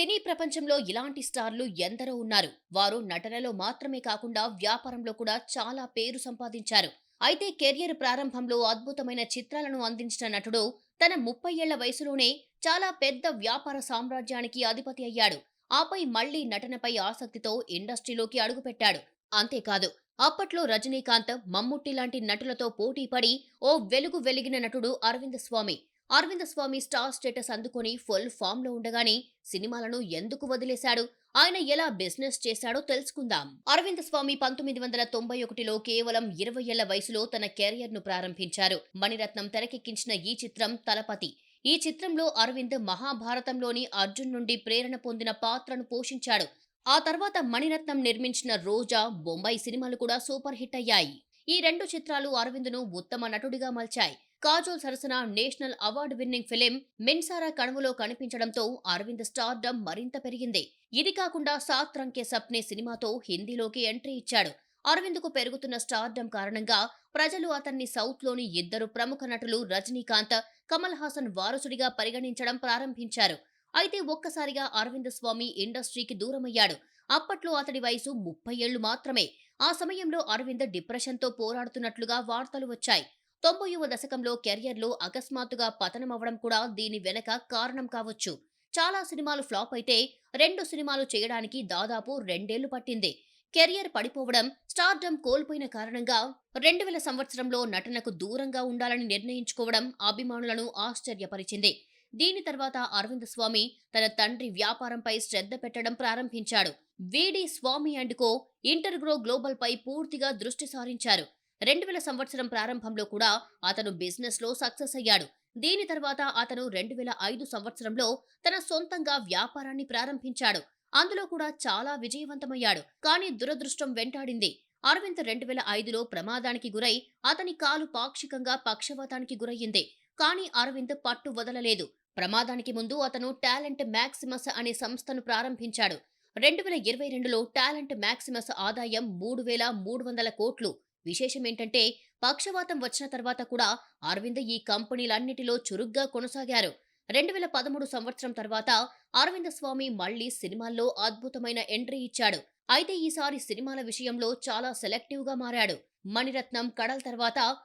సినీ ప్రపంచంలో ఇలాంటి స్టార్లు ఎందరో ఉన్నారు. వారు నటనలో మాత్రమే కాకుండా వ్యాపారంలో కూడా చాలా పేరు సంపాదించారు. అయితే కెరియర్ ప్రారంభంలో అద్భుతమైన చిత్రాలను అందించిన నటుడు తన ముప్పై ఏళ్ళ వయసులోనే చాలా పెద్ద వ్యాపార సామ్రాజ్యానికి అధిపతి అయ్యాడు. ఆపై మళ్ళీ నటనపై ఆసక్తితో ఇండస్ట్రీలోకి అడుగుపెట్టాడు. అంతేకాదు అప్పట్లో రజనీకాంత్ మమ్ముట్టి లాంటి నటులతో పోటీపడి ఓ వెలుగు వెలిగిన నటుడు అరవింద్ స్వామి అరవింద స్వామి స్టార్ స్టేటస్ అందుకొని ఫుల్ ఫామ్లో ఉండగానే సినిమాలను ఎందుకు వదిలేశాడు? ఆయన ఎలా బిజినెస్ చేశాడో తెలుసుకుందాం. అరవింద స్వామి పంతొమ్మిది వందల తొంభై ఒకటిలో కేవలం ఇరవై ఏళ్ళ వయసులో తన కెరియర్ను ప్రారంభించారు. మణిరత్నం తెరకెక్కించిన ఈ చిత్రం తలపతి. ఈ చిత్రంలో అరవింద్ మహాభారతంలోని అర్జున్ నుండి ప్రేరణ పొందిన పాత్రను పోషించాడు. ఆ తర్వాత మణిరత్నం నిర్మించిన రోజా బొంబాయి సినిమాలు కూడా సూపర్ హిట్ అయ్యాయి. ఈ రెండు చిత్రాలు అరవింద్ను ఉత్తమ నటుడిగా మలిచాయి. కాజోల్ సరసన national award winning film Minsara కణువులో కనిపించడంతో అరవింద్ స్టార్డమ్ మరింత పెరిగింది. ఇది కాకుండా సాత్ రంకే సప్నే సినిమాతో హిందీలోకి ఎంట్రీ ఇచ్చాడు. అరవింద్కు పెరుగుతున్న స్టార్డమ్ కారణంగా ప్రజలు అతన్ని సౌత్లోని ఇద్దరు ప్రముఖ నటులు రజనీకాంత్ కమల్ హాసన్ వారసుడిగా పరిగణించడం ప్రారంభించారు. అయితే ఒక్కసారిగా అరవింద్ స్వామి ఇండస్ట్రీకి దూరమయ్యాడు. అప్పట్లో అతడి వయసు ముప్పై ఏళ్ళు మాత్రమే. ఆ సమయంలో అరవింద్ డిప్రెషన్తో పోరాడుతున్నట్లుగా వార్తలు వచ్చాయి. తొంభైవ దశకంలో కెరియర్లో అకస్మాత్తుగా పతనమవ్వడం కూడా దీని వెనక కారణం కావచ్చు. చాలా సినిమాలు ఫ్లాప్ అయితే రెండు సినిమాలు చేయడానికి దాదాపు రెండేళ్ళు పట్టింది. కెరియర్ పడిపోవడం స్టార్డమ్ కోల్పోయిన కారణంగా రెండు వేల సంవత్సరంలో నటనకు దూరంగా ఉండాలని నిర్ణయించుకోవడం అభిమానులను ఆశ్చర్యపరిచింది. దీని తర్వాత అరవింద్ స్వామి తన తండ్రి వ్యాపారంపై శ్రద్ధ పెట్టడం ప్రారంభించాడు. వీడి స్వామి అండ్ కో ఇంటర్గ్రో గ్లోబల్ పై పూర్తిగా దృష్టి సారించారు. రెండు వేల సంవత్సరం ప్రారంభంలో కూడా అతను బిజినెస్లో సక్సెస్ అయ్యాడు. దీని తర్వాత అతను రెండు వేల ఐదు సంవత్సరంలో తన సొంతంగా వ్యాపారాన్ని ప్రారంభించాడు. అందులో కూడా చాలా విజయవంతమయ్యాడు. కానీ దురదృష్టం వెంటాడింది. అరవింద్ రెండు వేల ఐదులో ప్రమాదానికి గురై అతని కాలు పాక్షికంగా పక్షవాతానికి గురయ్యింది. కానీ అరవింద్ పట్టు వదలలేదు. ప్రమాదానికి ముందు అతను టాలెంట్ మ్యాక్సిమస్ అనే సంస్థను ప్రారంభించాడు. రెండు వేల ఇరవై రెండులో టాలెంట్ మ్యాక్సిమస్ ఆదాయం మూడు వేల మూడు వందల కోట్లు. విశేషం ఏంటంటే పక్షవాతం వచ్చిన తర్వాత కూడా అరవింద్ ఈ కంపెనీలన్నిటిలో చురుగ్గా కొనసాగారు. రెండు వేల పదమూడు సంవత్సరం తర్వాత అరవింద స్వామి మళ్ళీ సినిమాల్లో అద్భుతమైన ఎంట్రీ ఇచ్చాడు. అయితే ఈసారి సినిమాల విషయంలో చాలా సెలెక్టివ్గా మారాడు. మణిరత్నం కడల్ తర్వాత